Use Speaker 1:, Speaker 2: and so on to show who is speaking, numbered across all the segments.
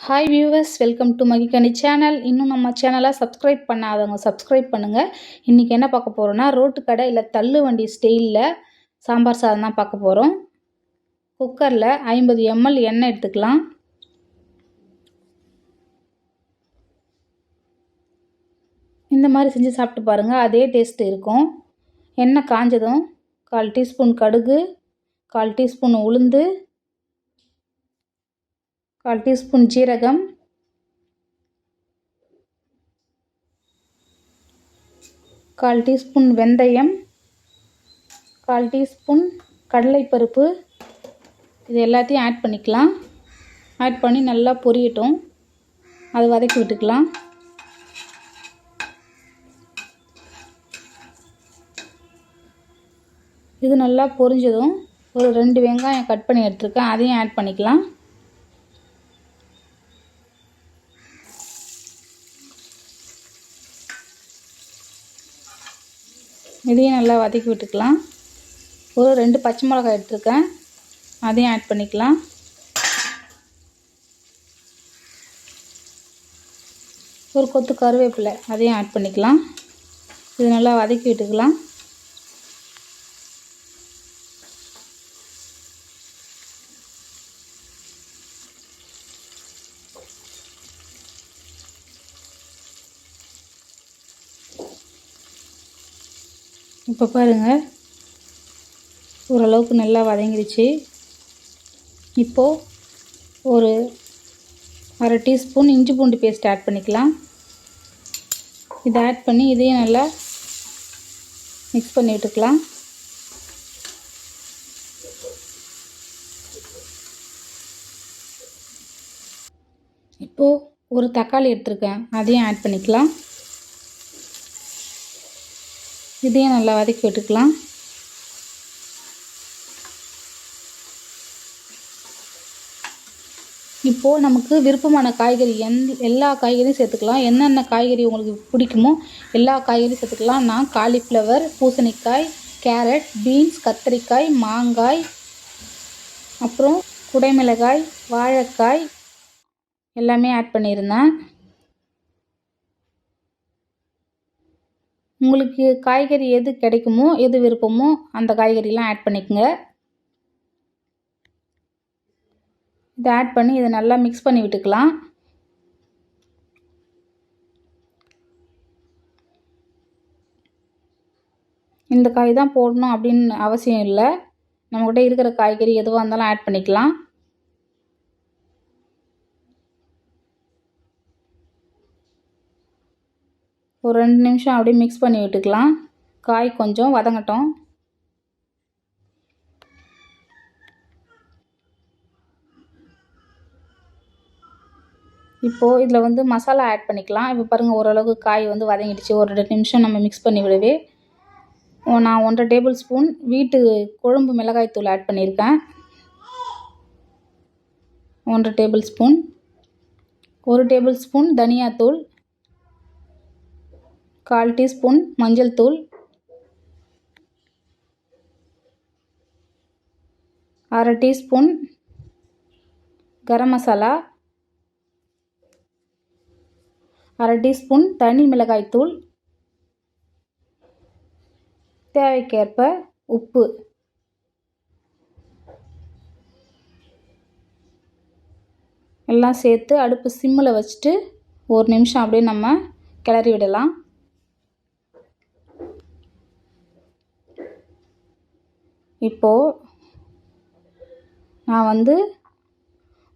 Speaker 1: Hi viewers welcome to Magikkani channel இன்னும் நம்ம சேனலை சப்ஸ்கிரைப் பண்ணாதவங்க சப்ஸ்கிரைப் பண்ணுங்கள் இன்றைக்கி என்ன பார்க்க போகிறோன்னா ரோட்டு கடை இல்லை தள்ளு வண்டி ஸ்டெயிலில் சாம்பார் சாதம் தான் பார்க்க போகிறோம் குக்கரில் ஐம்பது எம்எல் எண்ணெய் எடுத்துக்கலாம். இந்த மாதிரி செஞ்சு சாப்பிட்டு பாருங்கள் அதே டேஸ்ட் இருக்கும். எண்ணெய் காஞ்சதும் கால் டீஸ்பூன் கடுகு கால் டீஸ்பூன் உளுந்து கால் டீஸ்பூன் ஜீரகம். கால் டீஸ்பூன் வெந்தயம். கால் டீஸ்பூன் கடலைப்பருப்பு. இது எல்லாத்தையும் ஆட் பண்ணிக்கலாம். ஆட் பண்ணி நல்லா பொரியட்டும். அதை வதக்கி விட்டுக்கலாம். இது நல்லா பொரிஞ்சதும் ஒரு ரெண்டு வெங்காயம் கட் பண்ணி எடுத்துருக்கேன். அதையும் ஆட் பண்ணிக்கலாம். இதையும் நல்லா வதக்கி விட்டுக்கலாம். ஒரு ரெண்டு பச்சை மிளகாய் எடுத்துருக்கேன். அதையும் ஆட் பண்ணிக்கலாம். ஒரு கொத்து கருவேப்பிலை அதையும் ஆட் பண்ணிக்கலாம். இது நல்லா வதக்கி விட்டுக்கலாம். இப்போ பாருங்கள் ஓரளவுக்கு நல்லா வதங்கிடுச்சு இப்போது ஒரு அரை டீஸ்பூன் இஞ்சி பூண்டு பேஸ்ட் ஆட் பண்ணிக்கலாம். இதை ஆட் பண்ணி இதையும் நல்லா மிக்ஸ் பண்ணி விட்டுக்கலாம். இப்போது ஒரு தக்காளி எடுத்துருக்கேன். அதையும் ஆட் பண்ணிக்கலாம். இதையும் நல்லா வதக்கி விட்டுக்கலாம். இப்போது நமக்கு விருப்பமான காய்கறி எந் எல்லா காய்கறியும் சேர்த்துக்கலாம். என்னென்ன காய்கறி உங்களுக்கு பிடிக்குமோ எல்லா காய்கறியும் சேர்த்துக்கலாம். நான் காலிஃப்ளவர் பூசணிக்காய் கேரட் பீன்ஸ் கத்திரிக்காய் மாங்காய் அப்புறம் குடைமிளகாய் வாழைக்காய் எல்லாமே ஆட் பண்ணியிருந்தேன். உங்களுக்கு காய்கறி எது கிடைக்குமோ எது விருப்பமோ அந்த காய்கறிலாம் ஆட் பண்ணிக்கோங்க. இதை ஆட் பண்ணி இதை நல்லா மிக்ஸ் பண்ணி விட்டுக்கலாம். இந்த காய் தான் போடணும் அப்படின்னு அவசியம் இல்லை. நம்மக்கிட்ட இருக்கிற காய்கறி எதுவாக இருந்தாலும் ஆட் பண்ணிக்கலாம். ஒரு ரெண்டு நிமிஷம் அப்படியே மிக்ஸ் பண்ணி விட்டுக்கலாம். காய் கொஞ்சம் வதங்கட்டும். இப்போது இதில் வந்து மசாலா ஆட் பண்ணிக்கலாம். இப்போ பாருங்கள் ஓரளவுக்கு காய் வந்து வதங்கிடுச்சு. ஒரு ரெண்டு நிமிஷம் நம்ம மிக்ஸ் பண்ணி விடவே. நான் ஒன்றரை டேபிள் ஸ்பூன் வீட்டு குழம்பு மிளகாய் தூள் ஆட் பண்ணியிருக்கேன். ஒன்றரை டேபிள் ஸ்பூன் ஒரு டேபிள் ஸ்பூன் தனியாத்தூள் கால் டீஸ்பூன் மஞ்சள் தூள். அரை டீஸ்பூன் கரம் மசாலா. அரை டீஸ்பூன் தனி மிளகாய் தூள். தேவைக்கேற்ப உப்பு. எல்லாம் சேர்த்து அடுப்பு சிம்மில் வச்சுட்டு ஒரு நிமிஷம் அப்படியே நம்ம கிளறி விடலாம். இப்போது நான் வந்து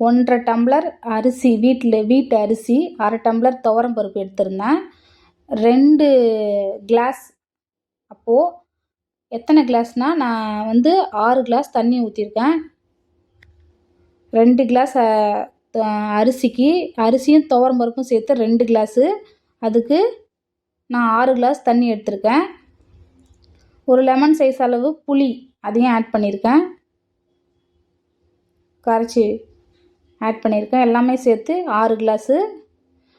Speaker 1: ஒன்றரை டம்ளர் அரிசி வீட்டில் வீட்டு அரிசி அரை டம்ளர் துவரம் பருப்பு எடுத்திருந்தேன். ரெண்டு கிளாஸ் அப்போது எத்தனை கிளாஸ்னால் நான் வந்து ஆறு கிளாஸ் தண்ணி ஊற்றிருக்கேன் ரெண்டு கிளாஸ் அரிசிக்கு அரிசியும் துவரம் பருப்பும் சேர்த்து ரெண்டு கிளாஸு அதுக்கு நான் ஆறு கிளாஸ் தண்ணி எடுத்திருக்கேன். ஒரு லெமன் சைஸ் அளவு புளி அதையும் ஆட் பண்ணியிருக்கேன். கரைச்சி ஆட் பண்ணியிருக்கேன். எல்லாமே சேர்த்து ஆறு கிளாஸு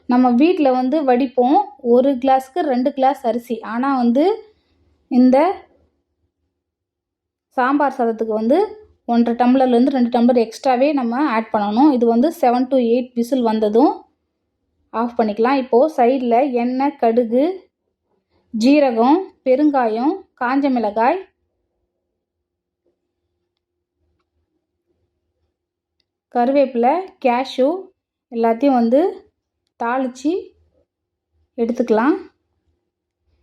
Speaker 1: நம்ம வீட்டில் வந்து வடிப்போம். ஒரு கிளாஸுக்கு ரெண்டு கிளாஸ் அரிசி. ஆனால் வந்து இந்த சாம்பார் சாதத்துக்கு வந்து ஒன்றரை டம்ளர்லேருந்து ரெண்டு டம்ளர் எக்ஸ்ட்ராவே நம்ம ஆட் பண்ணணும். இது வந்து செவன் டு எயிட் விசில் வந்ததும் ஆஃப் பண்ணிக்கலாம். இப்போது சைடில் எண்ணெய் கடுகு ஜீரகம் பெருங்காயம் காஞ்ச மிளகாய் கருவேப்பிலை கேஷ்யூ எல்லாத்தையும் வந்து தாளித்து எடுத்துக்கலாம்.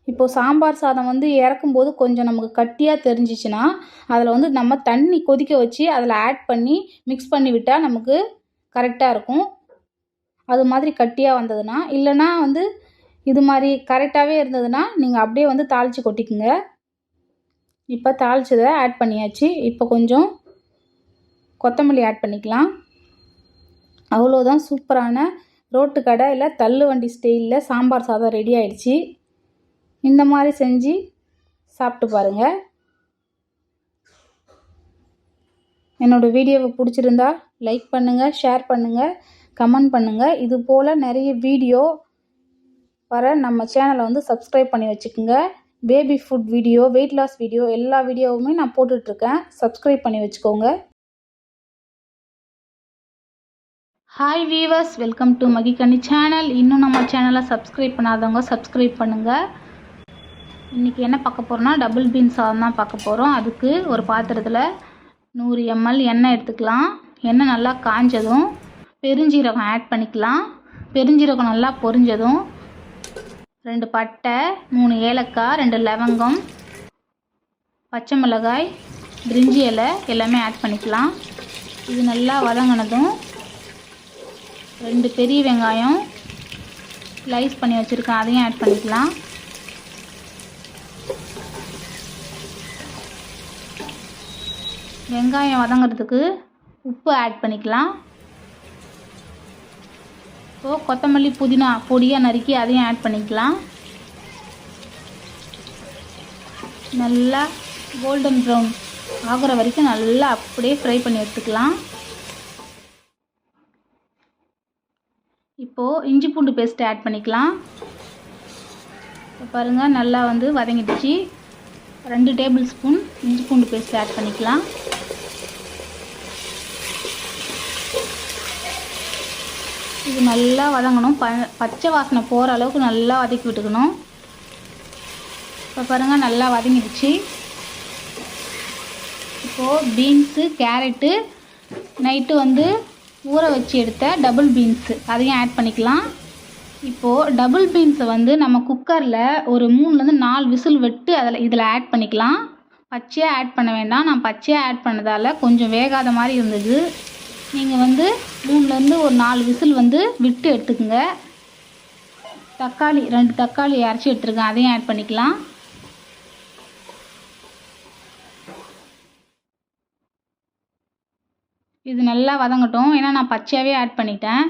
Speaker 1: இப்போது சாம்பார் சாதம் வந்து இறக்கும்போது கொஞ்சம் நமக்கு கட்டியாக தெரிஞ்சிச்சுன்னா அதில் வந்து நம்ம தண்ணி கொதிக்க வச்சு அதில் ஆட் பண்ணி மிக்ஸ் பண்ணி விட்டால் நமக்கு கரெக்டாக இருக்கும். அது மாதிரி கட்டியாக வந்ததுன்னா இல்லைன்னா வந்து இது மாதிரி கரெக்டாகவே இருந்ததுன்னா நீங்கள் அப்படியே வந்து தாளித்து கொட்டிக்குங்க. இப்போ தாளிச்சதை ஆட் பண்ணியாச்சு. இப்போ கொஞ்சம் கொத்தமல்லி ஆட் பண்ணிக்கலாம். அவ்வளோதான் சூப்பரான ரோட்டு கடை இல்லை தள்ளு வண்டி ஸ்டைலில் சாம்பார் சாதம் ரெடி ஆயிடுச்சு. இந்த மாதிரி செஞ்சு சாப்பிட்டு பாருங்கள் என்னோடய வீடியோவை பிடிச்சிருந்தா லைக் பண்ணுங்கள் ஷேர் பண்ணுங்கள் கமெண்ட் பண்ணுங்கள் இது போல் நிறைய வீடியோ வர நம்ம சேனலை வந்து சப்ஸ்கிரைப் பண்ணி வச்சுக்கோங்க. Baby food video weight loss video எல்லா வீடியோவுமே நான் போட்டுட்ருக்கேன் சப்ஸ்கிரைப் பண்ணி வச்சுக்கோங்க. Hi viewers welcome to Magikkani channel இன்னும் நம்ம சேனலை சப்ஸ்கிரைப் பண்ணாதவங்க சப்ஸ்கிரைப் பண்ணுங்கள் இன்றைக்கி என்ன பார்க்க போகிறோன்னா டபுள் பீன் சாதம் தான் பார்க்க போகிறோம் அதுக்கு ஒரு பாத்திரத்தில் நூறு எம்எல் எண்ணெய் எடுத்துக்கலாம். எண்ணெய் நல்லா காஞ்சதும் பெருஞ்சீரகம் ஆட் பண்ணிக்கலாம். பெருஞ்சீரகம் நல்லா பொரிஞ்சதும் ரெண்டு பட்டை மூணு ஏலக்காய் ரெண்டு லவங்கம் பச்சை மிளகாய் பிரிஞ்சி இலை எல்லாமே ஆட் பண்ணிக்கலாம். இது நல்லா வதங்கினதும் ரெண்டு பெரிய வெங்காயம் ஸ்லைஸ் பண்ணி வச்சுருக்கேன். அதையும் ஆட் பண்ணிக்கலாம். வெங்காயம் வதங்கிறதுக்கு உப்பு ஆட் பண்ணிக்கலாம். இப்போது கொத்தமல்லி புதினா பொடியாக நறுக்கி அதையும் ஆட் பண்ணிக்கலாம். நல்லா கோல்டன் ப்ரௌன் ஆகுற வரைக்கும் நல்லா அப்படியே ஃப்ரை பண்ணி எடுத்துக்கலாம். இப்போது இஞ்சி பூண்டு பேஸ்ட் ஆட் பண்ணிக்கலாம். இப்போ பாருங்கள் நல்லா வந்து வதங்கிடுச்சு. ரெண்டு டேபிள் ஸ்பூன் இஞ்சி பூண்டு பேஸ்ட் ஆட் பண்ணிக்கலாம். இது நல்லா வதங்கணும். ப பச்சை வாசனை போகிற அளவுக்கு நல்லா வதக்கி விட்டுக்கணும். இப்போ பாருங்கள் நல்லா வதங்கிடுச்சு. இப்போது பீன்ஸு கேரட்டு நைட்டு வந்து ஊற வச்சு எடுத்த டபுள் பீன்ஸு அதையும் ஆட் பண்ணிக்கலாம். இப்போது டபுள் பீன்ஸை வந்து நம்ம குக்கரில் ஒரு மூணுலேருந்து நாலு விசில் விட்டு அதில் இதில் ஆட் பண்ணிக்கலாம். பச்சையாக ஆட் பண்ண வேண்டாம். நான் பச்சையாக ஆட் பண்ணதால் கொஞ்சம் வேகாத மாதிரி இருந்தது. நீங்கள் வந்து மூணுலேருந்து ஒரு நாலு விசில் வந்து விட்டு எடுத்துக்கோங்க. தக்காளி ரெண்டு தக்காளி அரைச்சி எடுத்துருக்கேன். அதையும் ஆட் பண்ணிக்கலாம். இது நல்லா வதங்கட்டும். ஏன்னா நான் பச்சையாகவே ஆட் பண்ணிட்டேன்.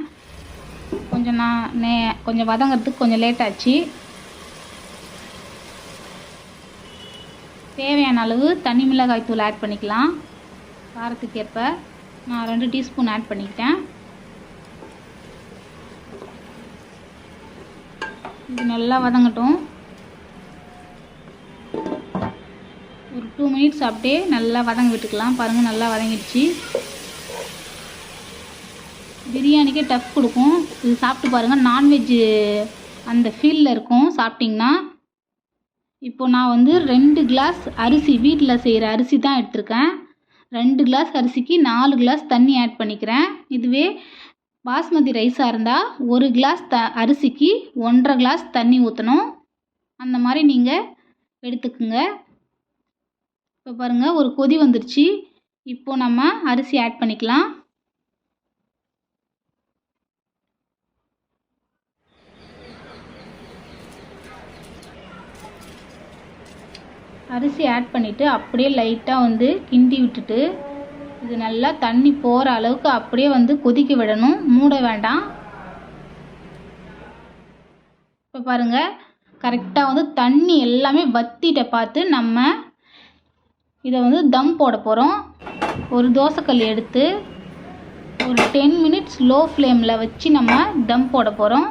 Speaker 1: கொஞ்சம் நான் நே கொஞ்சம் வதங்கிறதுக்கு கொஞ்சம் லேட் ஆச்சு. தேவையான அளவு தனி மிளகாய் தூள் ஆட் பண்ணிக்கலாம். காரத்துக்கு ஏற்ப நான் ரெண்டு டீஸ்பூன் ஆட் பண்ணிக்கிட்டேன். இது நல்லா வதங்கட்டும். ஒரு டூ மினிட்ஸ் அப்படியே நல்லா வதங்க விட்டுக்கலாம். பாருங்கள் நல்லா வதங்கிடுச்சு. பிரியாணிக்கே டஃப் கொடுக்கும். இது சாப்பிட்டு பாருங்கள் நான்வெஜ்ஜு அந்த ஃபீலில் இருக்கும். சாப்பிட்டிங்கன்னா இப்போ நான் வந்து ரெண்டு கிளாஸ் அரிசி வீட்டில் செய்கிற அரிசி தான் எடுத்திருக்கேன். ரெண்டு கிளாஸ் அரிசிக்கு நாலு கிளாஸ் தண்ணி ஆட் பண்ணிக்கிறேன். இதுவே பாஸ்மதி ரைஸாக இருந்தால் ஒரு கிளாஸ் த அரிசிக்கு ஒன்றரை கிளாஸ் தண்ணி ஊற்றணும் அந்த மாதிரி நீங்கள் எடுத்துக்குங்க. இப்போ பாருங்கள் ஒரு கொதி வந்துருச்சு. இப்போது நம்ம அரிசி ஆட் பண்ணிக்கலாம். அரிசி ஆட் பண்ணிவிட்டு அப்படியே லைட்டாக வந்து கிண்டி விட்டுட்டு இது நல்லா தண்ணி போகிற அளவுக்கு அப்படியே வந்து கொதிக்க விடணும். மூட வேண்டாம். இப்போ பாருங்கள் கரெக்டாக வந்து தண்ணி எல்லாமே வத்திட்ட பார்த்து நம்ம இதை வந்து தம் போட போகிறோம் ஒரு தோசைக்கல் எடுத்து ஒரு டென் மினிட்ஸ் லோ ஃப்ளேமில் வச்சு நம்ம தம் போட போகிறோம்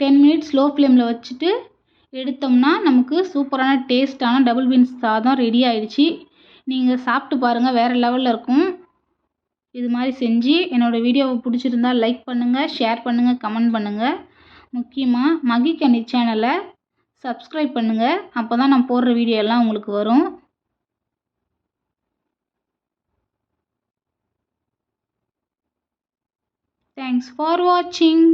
Speaker 1: டென் மினிட்ஸ் லோ ஃப்ளேமில் வச்சுட்டு எடுத்தோம்னா நமக்கு சூப்பரான டேஸ்ட்டான டபுள் பீன்ஸ் சாதம் ரெடி ஆயிடுச்சு. நீங்கள் சாப்பிட்டு பாருங்கள் வேறு லெவலில் இருக்கும். இது மாதிரி செஞ்சு என்னோடய வீடியோவை பிடிச்சிருந்தா லைக் பண்ணுங்கள் ஷேர் பண்ணுங்கள் கமெண்ட் பண்ணுங்கள் முக்கியமாக மகி கனி சேனலை சப்ஸ்கிரைப் பண்ணுங்கள் அப்போ தான் நான் போடுற வீடியோ எல்லாம் உங்களுக்கு வரும். தேங்க்ஸ் ஃபார் வாட்சிங்